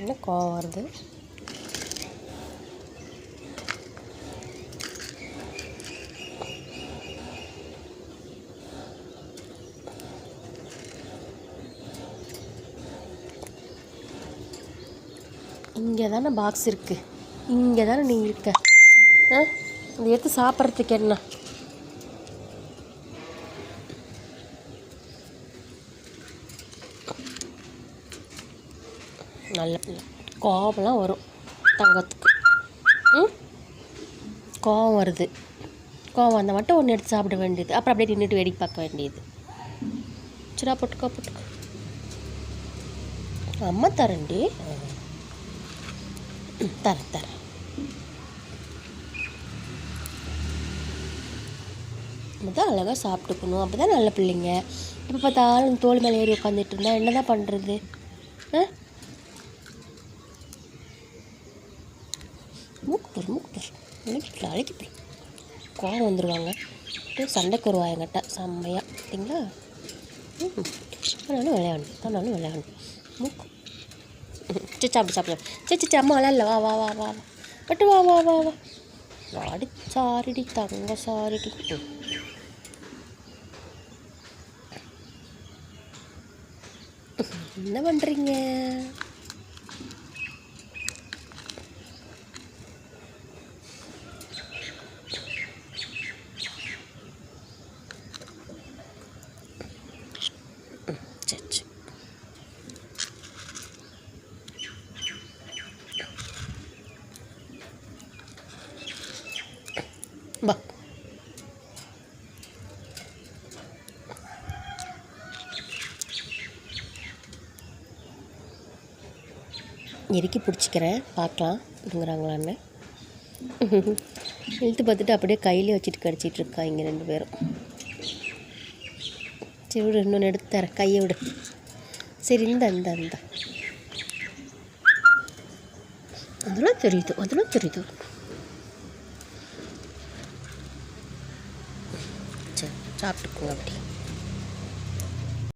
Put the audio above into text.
என்ன கோவம் வருது. இங்கே தானே பாக்ஸ் இருக்குது இங்கே தானே நீ இருக்க. ஆ? இதை எடுத்து சாப்பிட்றதுக்கு என்ன? நல்ல பிள்ளை கோபம்லாம் வரும் தங்கத்துக்கு. ம்? கோவம் வருது. கோவம் வந்தால் மட்டும் ஒன்று எடுத்து சாப்பிட வேண்டியது. அப்புறம் அப்படியே நின்றுட்டு வேடிக்கை பார்க்க வேண்டியது. சரிடா போட்டுக்கோ போட்டுக்கோ. அம்மா தரண்டி தரேன் தரேன். நம்ம தான் அழகாக சாப்பிட்டுக்கணும். அப்போ தான் நல்ல பிள்ளைங்க. இப்போ பார்த்தாலும் தோல் மேலே ஏறி உட்காந்துட்டு இருந்தால் என்ன தான் பண்ணுறது ஆ? மூக்குத்தூர் மூக்குத்தூர் அழைக்கிட்டு அழைக்கிட்டு கோவம் வந்துடுவாங்க அப்படியே சண்டைக்கு வருவா என்கிட்ட செம்மையாக பார்த்தீங்களா ம் ஆனாலும் விளையாண்டு ஆனாலும் விளையாண்டு மூக்கு சரி சாப்பிடு சாப்பிடு சரி சரி அம்மா விளையாடல வா வா வா வா வா பட்டு வா வா வா வா வாடி சாரிடி தங்க சாரிடி ம். என்ன பண்ணுறீங்க பா. இறுக்கி பிடிச்சிக்கிறேன் பார்க்கலாம் பிடுங்குறாங்களான்னு இழுத்து பார்த்துட்டு அப்படியே கையிலே வச்சுட்டு கடிச்சிட்டு இருக்காங்க ரெண்டு பேரும். சரி விடு இன்னொன்று எடுத்து தரேன். கையை விடு. சரி இந்த இந்த இந்த. அதெல்லாம் தெரியுது அதெல்லாம் தெரியுது. சாப்பிட்டுக்குங்க அப்படி.